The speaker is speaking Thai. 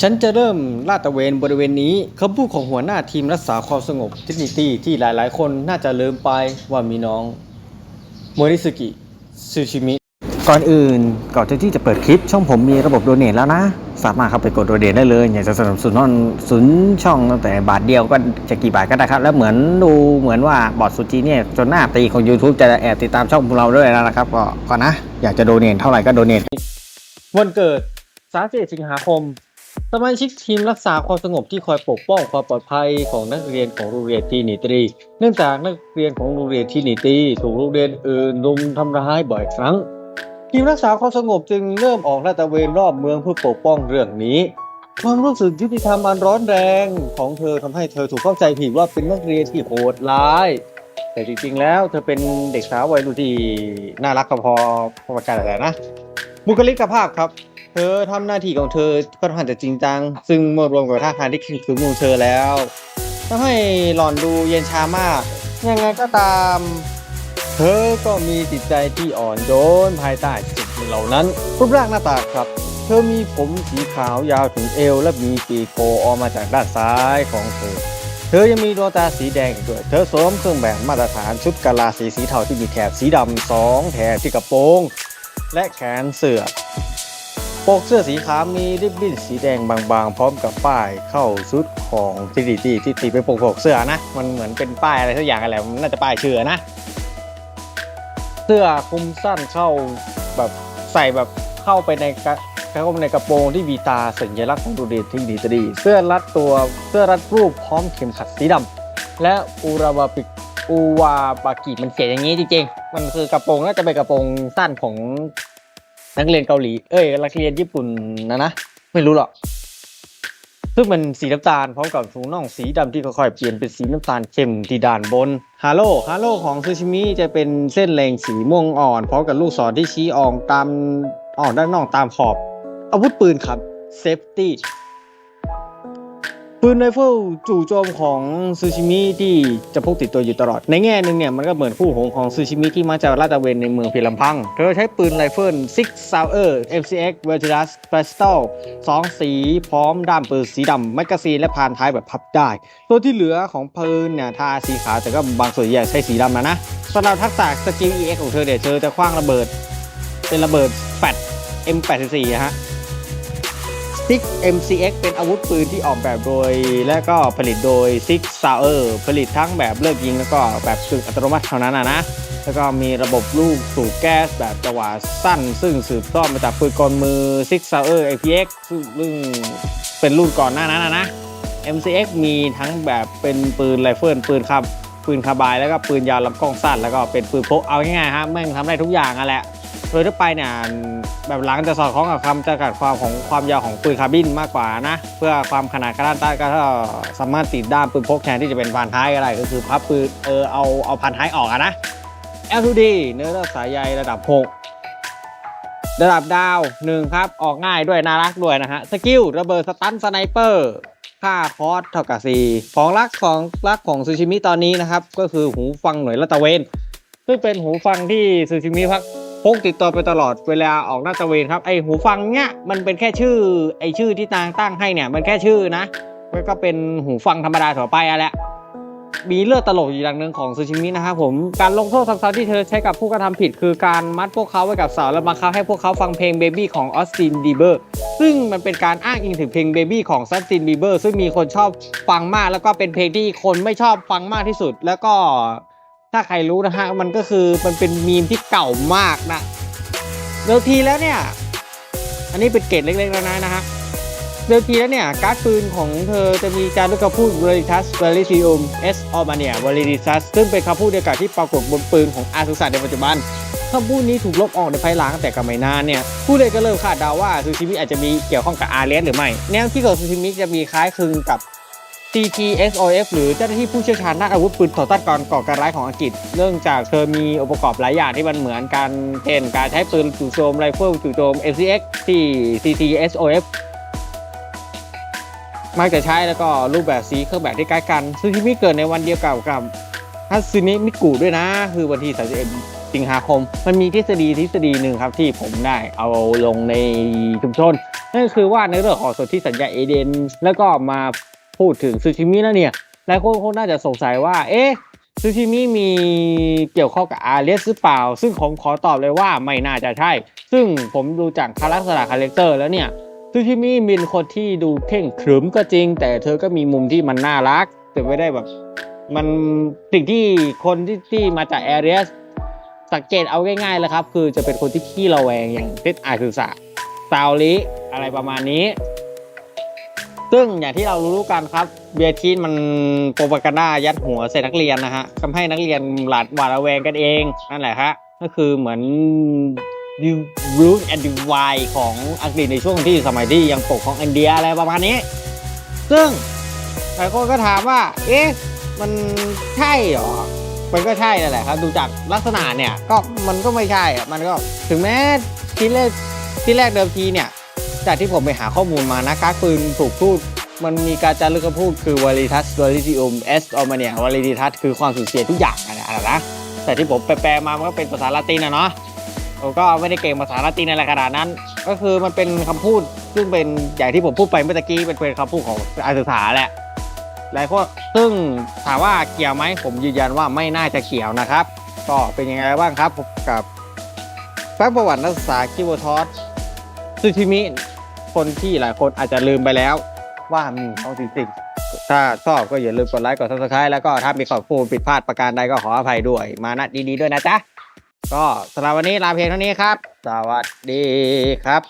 ฉันจะเริ่มลาดตระเวนบริเวณนี้คำพูดของหัวหน้าทีมรักษาความสงบทินิตี้ที่หลายๆ คนน่าจะลืมไปว่ามีน้องโมริสกิซูชิมิ ก่อนอื่นก่อนที่จะเปิดคลิป ช่องผมมีระบบโดเนทแล้วนะ สามารถเข้าไปกดโดเนทได้เลย อยากจะสนับสนุนศูนย์ช่องตั้งแต่บาทเดียวก็จะกี่บาทก็ได้ครับ แล้วเหมือนดูเหมือนว่าบอดซูจิเนี่ยจนหน้าตีของ YouTube จะแอบติดตามช่องพวกเราด้วยแล้วนะครับก็ก่อนนะ อยากจะโดเนทเท่าไหร่ก็โดเนทวันเกิด31สิงหาคม สมาชิกทีมรักษาความสงบที่คอยปกป้องความปลอดภัยของนักเรียนของโรงเรียนที่นิตรี เนื่องจากนักเรียนของโรงเรียนที่นิตรีถูกโรงเรียนอื่นรุมทำร้ายบ่อยครั้ง ทีมรักษาความสงบจึงเริ่มออกลาดตระเวนรอบเมืองเพื่อปกป้องเรื่องนี้ ความรู้สึกยุติธรรมอันร้อนแรงของเธอทำให้เธอถูกเข้าใจผิดว่าเป็นนักเรียนที่โหดร้าย แต่จริงๆแล้วเธอเป็นเด็กสาววัยรุ่นที่น่ารักก็พอพอประการอะไรนะ บุคลิกภาพครับ เธอทำหน้าที่ของเธอค่อนข้างจริงจัง ซึ่งเมื่อรวมกับท่าทางที่ขึงขึงของเธอแล้วทำให้หล่อนดูเย็นชามาก ยังไงก็ตาม เธอก็มีจิตใจที่อ่อนโยนภายใต้สิ่งเหล่านั้นรูปร่างหน้าตาครับ เธอมีผมสีขาวยาวถึงเอว และมีปีกโผล่ออกมาจากด้านซ้ายของเธอเธอยังมีดวงตาสีแดงอีกด้วย เธอสวมเครื่องแบบมาตรฐานชุดกะลาสีสีเทาที่มีแถบสีดำสองแถบที่กระโปรง และแขนเสื้อ ปกเสื้อสีขาวมีริบบิ้นสีแดงบางๆ พร้อมกับป้ายเข้าชุดของทีดีที่ที่ตีเป็นปกปกเสื้อนะ มันเหมือนเป็นป้ายอะไรสักอย่างอะไรมันน่าจะป้ายเชื่อนะ เสื้อคลุมสั้นเข้าแบบใส่แบบเข้าไปในกระเข้าไปในกระโปรงที่มีตาสัญลักษณ์ของโรงเรียนที่ดีตรีเสื้อรัดตัวเสื้อรัดรูปพร้อมเข็มขัดสีดำและอูราวาปิอูวาบากิมันเขียนอย่างนี้จริงๆ มันคือกระโปรงน่าจะเป็นกระโปรงสั้นของ นักเรียนเกาหลี เอ้ยนักเรียนญี่ปุ่นนะนะ ไม่รู้หรอก ซึ่งมันสีน้ำตาลพร้อมกับถุงน่องสีดำที่ค่อยๆเปลี่ยนเป็นสีน้ำตาลเข้มที่ด้านบน ฮาโลฮาโลของซูชิมิจะเป็นเส้นแรงสีม่วงอ่อน พร้อมกับลูกศรที่ชี้ออกตามออกด้านนอกตามขอบ อาวุธปืนครับเซฟตี้ ปืนไรเฟิลจู่โจมของซูชิมิที่จะพกติดตัวอยู่ตลอด ในแง่หนึ่งเนี่ยมันก็เหมือนคู่หงของซูชิมิที่มักจะลาดตระเวนในเมืองเพียงลำพัง เธอใช้ปืนไรเฟิลซิกซาวเออร์ MCX Vertidas Pistol สองสีพร้อมด้ามปืนสีดำแมกกาซีนและพานท้ายแบบพับได้ ตัวที่เหลือของปืนเนี่ยทาสีขาวแต่ก็บางส่วนใหญ่ใช้สีดำนะนะสำหรับทักษะสกิล EX ของเธอเนี่ยเธอจะคว้างระเบิด เป็นระเบิดแฟด M84 อะฮะ Six MCX เป็นอาวุธปืนที่ออกแบบโดย และก็ผลิตโดย Six Sauer ผลิตทั้งแบบเลิกยิง แล้วก็แบบกึ่งอัตโนมัติเท่านั้นนะนะ แล้วก็มีระบบลูกสูบแก๊สแบบจังหวะสั้น ซึ่งสืบทอดมาจากปืนกลมือ Six Sauer APX ซึ่งเป็นรุ่นก่อนหน้านั้นนะนะ MCX มีทั้งแบบเป็นปืนไรเฟิลปืนครับปืนคาบายแล้วก็ปืนยาวลำกล้องสั้นแล้วก็เป็นปืนพกเอาง่ายๆฮะแม่งทำได้ทุกอย่างอะแหละ โดยทั่วไปเนี่ยแบบหลังจะสอดคล้องกับคำจำกัดความของความยาวของปืนคาร์บินมากกว่านะ เพื่อความขนาดกระด้านใต้ก็สามารถติดด้ามปืนพกแทนที่จะเป็นพันท้ายก็ได้ก็คือพับปืนเออเอาเอาพันท้ายออกอะนะ L2D เนื้อเลือดสายใยระดับ 6 ระดับดาว 1 ครับ ออกง่ายด้วยน่ารักด้วยนะฮะสกิลระเบิดสตันสไนเปอร์ค่าคอสเท่ากับ4ของรักของรักของซูชิมิตอนนี้นะครับ ก็คือหูฟังหน่วยลาดตะเวน ซึ่งเป็นหูฟังที่ซูชิมิพัก พกติดตัวไปตลอดเวลาออกหน้าตะเวนครับไอหูฟังเนี้ยมันเป็นแค่ชื่อไอชื่อที่นางตั้งให้เนี่ยมันแค่ชื่อนะมันก็เป็นหูฟังธรรมดาทั่วไปอะแหละมีเลือดตลกอยู่อย่างหนึ่งของซูชิมินะครับผมการลงโทษซ้ำๆที่เธอใช้กับผู้กระทำผิด คือการมัดพวกเขาไว้กับเสาแล้วบังคับให้พวกเขาฟังเพลง Baby ของออสตินบีเบอร์ซึ่งมันเป็นการอ้างอิงถึงเพลง Baby ของซัสตินบีเบอร์ซึ่งมีคนชอบฟังมากแล้วก็เป็นเพลงที่คนไม่ชอบฟังมากที่สุด แล้วก็ ถ้าใครรู้นะฮะมันก็คือมันเป็นมีมที่เก่ามากนะเดิมทีแล้วเนี่ย อันนี้เป็นเกตเล็กๆแล้วนะนะฮะเดิมทีแล้วเนี่ย การ์ดปืนของเธอจะมีจารึกคำพูด Veritas Veritium S o m a n i a Veritas ซึ่งเป็นคำพูดเดียวกับที่ปรากฏบนปืนของอาซูซาในปัจจุบันคำพูดนี้ถูกลบออกในภายหลังแต่ก็ไม่นานเนี่ย ผู้ใดก็เริ่มคาดเดาว่าซูชิมิอาจจะมีเกี่ยวข้องกับอาเรสหรือไม่ แนวที่ของซูชิมิจะมีคล้ายคลึงกับ CTSOF หรือเจ้าหน้าที่ผู้เชี่ยวชาญด้านอาวุธปืนต่อต้านการก่อการร้ายของอังกฤษ เนื่องจากเธอมีองค์ประกอบหลายอย่างที่มันเหมือนกันเช่นการใช้ปืนจู่โจมไรเฟิลจู่โจม MCX ที่ CTSOF มักจะใช้แล้วก็รูปแบบสีเครื่องแบบที่ใกล้กัน ซึ่งที่มีเกิดในวันเดียวกับกับฮัตสึนิมิกุด้วยนะ คือวันที่31สิงหาคม มันมีทฤษฎีทฤษฎีหนึ่งครับที่ผมได้เอาลงในชุมชนนั่นคือว่าในเรื่องของสนธิสัญญาเอเดน แล้วก็มา พูดถึงซูชิมิแล้วเนี่ยหลายคนคงน่าจะสงสัยว่า เอ๊ะซูชิมิมีเกี่ยวข้องกับอาเลียสหรือเปล่า ซึ่งผมขอตอบเลยว่าไม่น่าจะใช่ ซึ่งผมดูจากคาลักษณะคาแรคเตอร์แล้วเนี่ยซูชิมิเป็นคนที่ดูเข่งขรึมก็จริง แต่เธอก็มีมุมที่มันน่ารัก แต่ไม่ได้แบบ มันสิ่งที่คนที่ที่มาจากแอเรียสสังเกตเอาง่ายๆเลยครับ คือจะเป็นคนที่ขี้ระแวงอย่างเช่นอาคือสะซาวลิอะไรประมาณนี้ ซึ่งอย่างที่เรารู้กันครับเบียทีนมันโปรปกันดายัดหัวใส่นักเรียนนะฮะทำให้นักเรียนหลาดหวาดระแวงกันเองนั่นแหละฮะก็คือเหมือน root and divide ของอังกฤษในช่วงที่สมัยที่ยังปกของอินเดียอะไรประมาณนี้ ซึ่งหลายคนก็ถามว่า เอ๊ะ มันใช่หรอ มันก็ใช่นั่นแหละครับ ดูจากลักษณะเนี่ย ก็มันก็ไม่ใช่อะมันก็ถึงแม้ที่แรกที่แรกเดิมทีเนี่ย จากที่ผมไปหาข้อมูลมานะการดปืนถูกพูด มันมีการจารึกคำพูดคือ validitas validitium est omnia validitas คือความสูญเสียทุกอย่างอะนะนะแต่ที่ผมแปลมามันก็เป็นภาษาละตินนะเนาะผมก็ไม่ได้เก่งภาษาละตินอะไรขนาดนั้น ก็คือมันเป็นคำพูดซึ่งเป็นอย่างที่ผมพูดไปเมื่อกี้เป็นเป็นคำพูดของอาศึกษาแหละหลายคนซึ่งถามว่าเกี่ยวไหมผมยืนยันว่าไม่น่าจะเกี่ยวนะครับก็เป็นยังไงบ้างครับกับแฟ้มประวัตินักศึกษาคิวทอสซูชิมิ คนที่หลายคนอาจจะลืมไปแล้ว ว่ามีเขาจริงๆถ้าชอบก็อย่าลืมกดไลค์กดซับสไครต์แล้วก็ถ้ามีข้อมูลผิดพลาดประการใดก็ขออภัยด้วย มาณดีๆด้วยนะจ๊ะก็สำหรับวันนี้ลาเพียงเท่านี้ครับ สวัสดีครับ